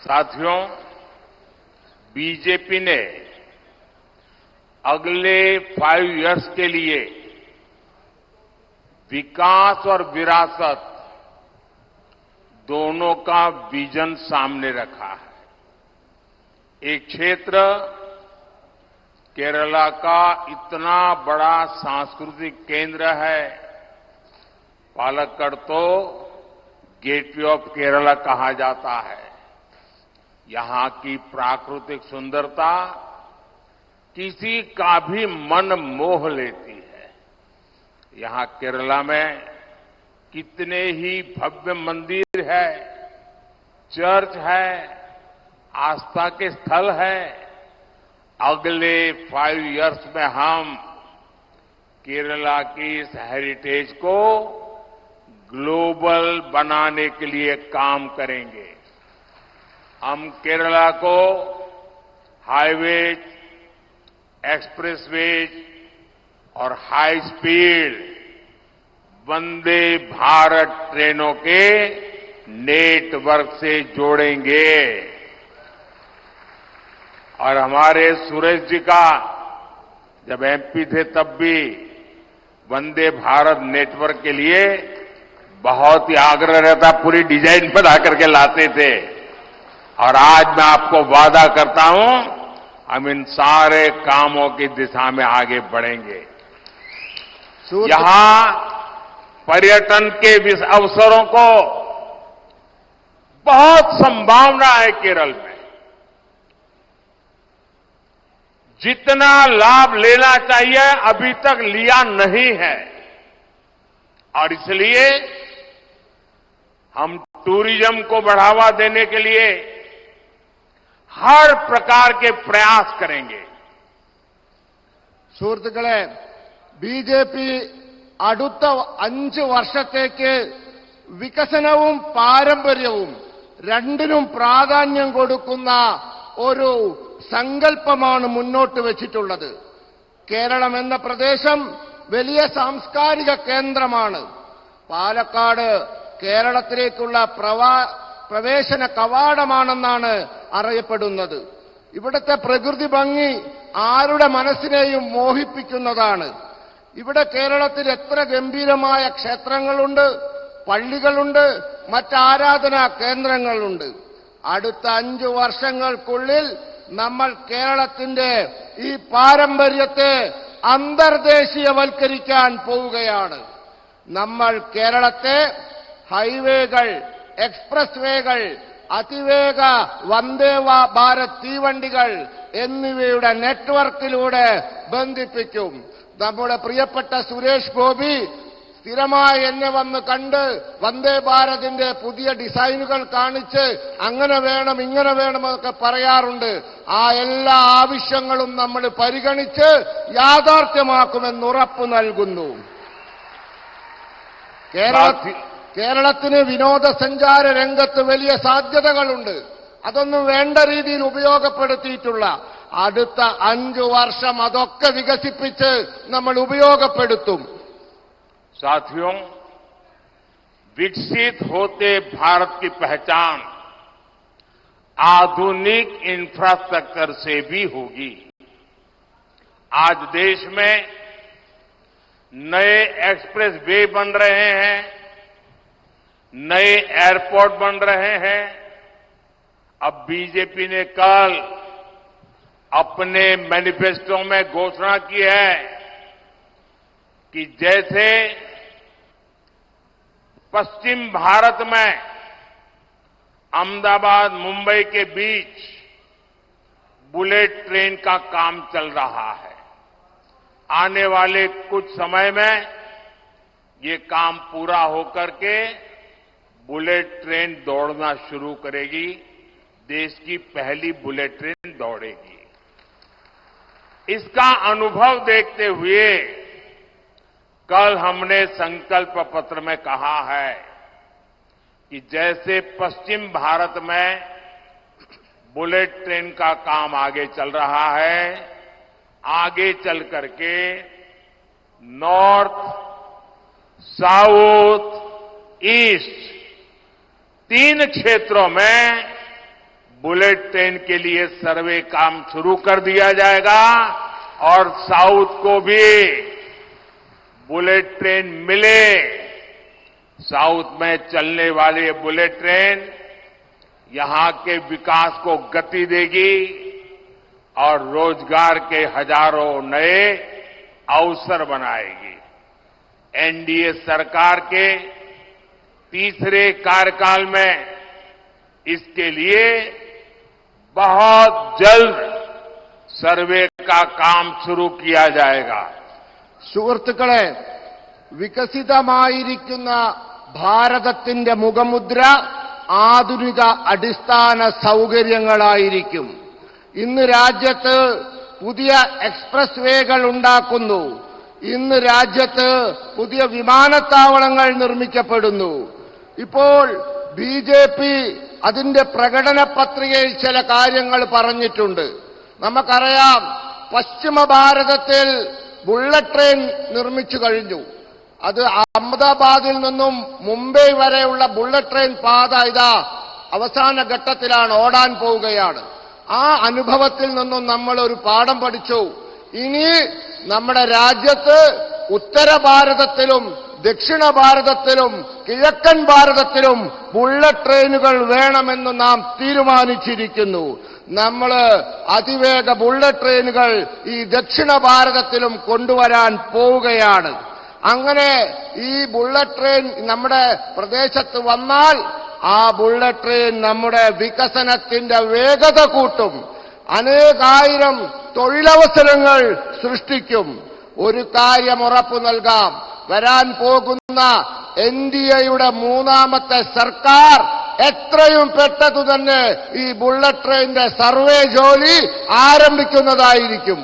साथियों बीजेपी ने अगले फाइव इयर्स के लिए विकास और विरासत दोनों का विजन सामने रखा है एक क्षेत्र केरला का इतना बड़ा सांस्कृतिक केंद्र है पालक्कड़ तो गेटवे ऑफ केरला कहा जाता है यहां की प्राकृतिक सुंदरता किसी का भी मन मोह लेती है यहां केरला में कितने ही भव्य मंदिर है चर्च है आस्था के स्थल है अगले फाइव इयर्स में हम केरला की इस हेरिटेज को ग्लोबल बनाने के लिए काम करेंगे हम केरला को हाईवेज एक्सप्रेसवेज और हाई स्पीड वंदे भारत ट्रेनों के नेटवर्क से जोड़ेंगे और हमारे सुरेश जी का जब एमपी थे तब भी वंदे भारत नेटवर्क के लिए बहुत ही आग्रह रहता पूरी डिजाइन बना करके लाते थे और आज मैं आपको वादा करता हूं हम इन सारे कामों की दिशा में आगे बढ़ेंगे यहां पर्यटन के अवसरों को बहुत संभावना है केरल में जितना लाभ लेना चाहिए अभी तक लिया नहीं है और इसलिए हम टूरिज्म को बढ़ावा देने के लिए ഹർ प्रकार के प्रयास करेंगे സുഹൃത്തുക്കളെ ബി ജെ പി അടുത്ത അഞ്ച് വർഷത്തേക്ക് വികസനവും പാരമ്പര്യവും രണ്ടിനും പ്രാധാന്യം കൊടുക്കുന്ന ഒരു സങ്കല്പമാണ് മുന്നോട്ട് വെച്ചിട്ടുള്ളത് കേരളം എന്ന പ്രദേശം വലിയ സാംസ്കാരിക കേന്ദ്രമാണ് പാലക്കാട് കേരളത്തിലേക്കുള്ള പ്രവേശന കവാടമാണെന്നാണ് അറിയപ്പെടുന്നത് ഇവിടുത്തെ പ്രകൃതി ഭംഗി ആരുടെ മനസ്സിനെയും മോഹിപ്പിക്കുന്നതാണ് ഇവിടെ കേരളത്തിൽ എത്ര ഗംഭീരമായ ക്ഷേത്രങ്ങളുണ്ട് പള്ളികളുണ്ട് മറ്റാരാധനാ കേന്ദ്രങ്ങളുണ്ട് അടുത്ത അഞ്ചു വർഷങ്ങൾക്കുള്ളിൽ നമ്മൾ കേരളത്തിന്റെ ഈ പാരമ്പര്യത്തെ അന്തർദേശീയവൽക്കരിക്കാൻ പോവുകയാണ് നമ്മൾ കേരളത്തെ ഹൈവേകൾ എക്സ്പ്രസ് വേകൾ അതിവേഗ വന്ദേ ഭാരത് തീവണ്ടികൾ എന്നിവയുടെ നെറ്റ്വർക്കിലൂടെ ബന്ധിപ്പിക്കും നമ്മുടെ പ്രിയപ്പെട്ട സുരേഷ് ഗോപി സ്ഥിരമായി എന്നെ വന്ന് കണ്ട് വന്ദേ ഭാരതിന്റെ പുതിയ ഡിസൈനുകൾ കാണിച്ച് അങ്ങനെ വേണം ഇങ്ങനെ വേണമെന്നൊക്കെ പറയാറുണ്ട് ആ എല്ലാ ആവശ്യങ്ങളും നമ്മൾ പരിഗണിച്ച് യാഥാർത്ഥ്യമാക്കുമെന്ന് ഉറപ്പ് നൽകുന്നു കേരളത്തിൽ केरलത്തിനു വിനോദ സഞ്ചാര രംഗത്ത് വലിയ സാധ്യതകളുണ്ട് അതൊന്നും വേണ്ട രീതിയിൽ ഉപയോഗപ്പെടുത്തിട്ടുള്ള അടുത്ത 5 വർഷം അതൊക്കെ വികസിപ്പിച്ച് നമ്മൾ ಉಪಯೋಗപെടുത്തും साथियों വികസിത് होते भारत की पहचान आधुनिक इंफ्रास्ट्रक्चर से भी होगी आज देश में नए एक्सप्रेसवे बन रहे हैं नए एयरपोर्ट बन रहे हैं अब बीजेपी ने कल अपने मैनिफेस्टो में घोषणा की है कि जैसे पश्चिम भारत में अहमदाबाद मुंबई के बीच बुलेट ट्रेन का काम चल रहा है आने वाले कुछ समय में ये काम पूरा होकर के बुलेट ट्रेन दौड़ना शुरू करेगी देश की पहली बुलेट ट्रेन दौड़ेगी इसका अनुभव देखते हुए कल हमने संकल्प पत्र में कहा है कि जैसे पश्चिम भारत में बुलेट ट्रेन का काम आगे चल रहा है आगे चल करके नॉर्थ साउथ ईस्ट तीन क्षेत्रों में बुलेट ट्रेन के लिए सर्वे काम शुरू कर दिया जाएगा और साउथ को भी बुलेट ट्रेन मिले साउथ में चलने वाली बुलेट ट्रेन यहां के विकास को गति देगी और रोजगार के हजारों नए अवसर बनाएगी एनडीए सरकार के तीसरे कार्यकाल में इसके लिए बहुत जल्द सर्वे का काम शुरू किया जाएगा സുഹൃത്തുക്കളെ വികസിതമായിരിക്കുന്ന ഭാരതത്തിന്റെ മുഖമുദ്ര ആധുനിക അടിസ്ഥാന സൗകര്യങ്ങളായിരിക്കും ഇന്ന് രാജ്യത്ത് പുതിയ എക്സ്പ്രസ് വേകൾ ഉണ്ടാക്കുന്നു ഇന്ന് രാജ്യത്ത് പുതിയ വിമാനത്താവളങ്ങൾ നിർമ്മിക്കപ്പെടുന്നു ഇപ്പോൾ ബി ജെ പി അതിന്റെ പ്രകടന പത്രികയിൽ ചില കാര്യങ്ങൾ പറഞ്ഞിട്ടുണ്ട് നമുക്കറിയാം പശ്ചിമ ഭാരതത്തിൽ ബുള്ളറ്റ് ട്രെയിൻ നിർമ്മിച്ചു കഴിഞ്ഞു അത് അഹമ്മദാബാദിൽ നിന്നും മുംബൈ വരെയുള്ള ബുള്ളറ്റ് ട്രെയിൻ പാത ഇതാ അവസാന ഘട്ടത്തിലാണ് ഓടാൻ പോവുകയാണ് ആ അനുഭവത്തിൽ നിന്നും നമ്മൾ ഒരു പാഠം പഠിച്ചു ഇനി നമ്മുടെ രാജ്യത്ത് ഉത്തര ഭാരതത്തിലും ദക്ഷിണ ഭാരതത്തിലും കിഴക്കൻ ഭാരതത്തിലും ബുള്ളറ്റ് ട്രെയിനുകൾ വേണമെന്ന് നാം തീരുമാനിച്ചിരിക്കുന്നു നമ്മൾ അതിവേഗ ബുള്ളറ്റ് ട്രെയിനുകൾ ഈ ദക്ഷിണ ഭാരതത്തിലും കൊണ്ടുവരാൻ പോവുകയാണ് അങ്ങനെ ഈ ബുള്ളറ്റ് ട്രെയിൻ നമ്മുടെ പ്രദേശത്ത് വന്നാൽ ആ ബുള്ളറ്റ് ട്രെയിൻ നമ്മുടെ വികസനത്തിന്റെ വേഗത കൂട്ടും അനേകായിരം തൊഴിലവസരങ്ങൾ സൃഷ്ടിക്കും ഒരു കാര്യം ഉറപ്പു നൽകാം വരാൻ പോകുന്ന എൻ ഡി എയുടെ മൂന്നാമത്തെ സർക്കാർ എത്രയും പെട്ടെന്ന് തന്നെ ഈ ബുള്ളറ്റ് ട്രെയിനിന്റെ സർവേ ജോലി ആരംഭിക്കുന്നതായിരിക്കും